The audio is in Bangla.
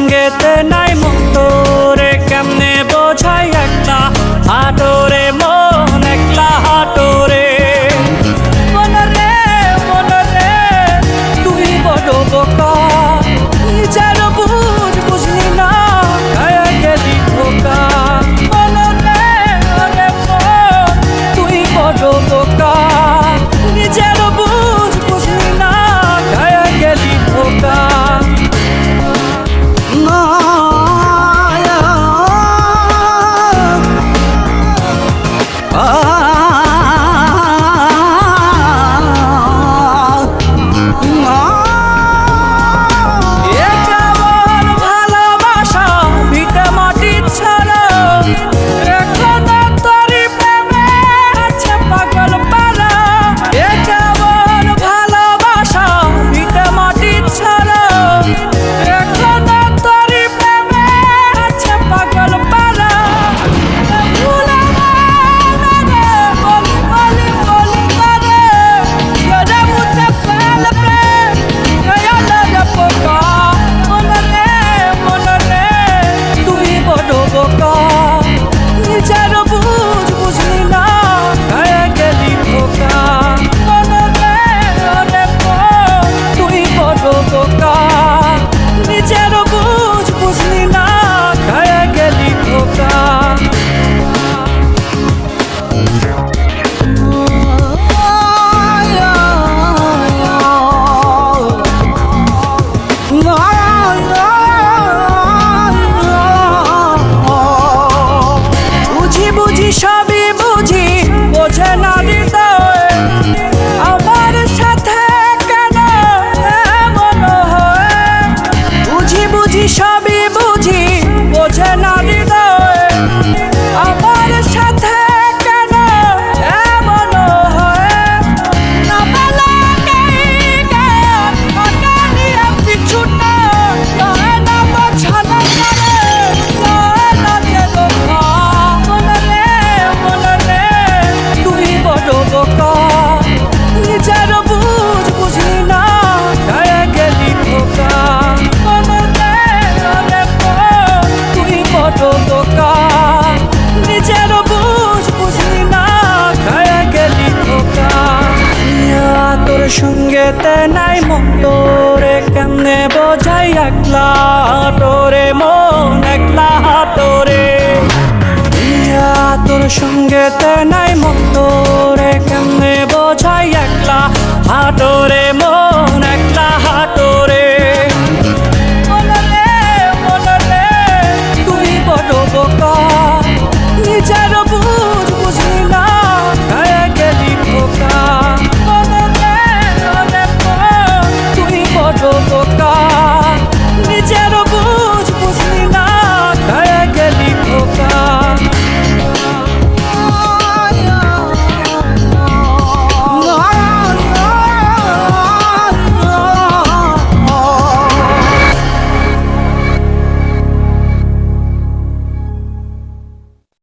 সঙ্গেতে নাই ஆ যেতে নাই মন তোরে কেমনে বোঝাই একলা তোরে মন একলা তোরে ইয়া তোর সঙ্গে তে নাই মন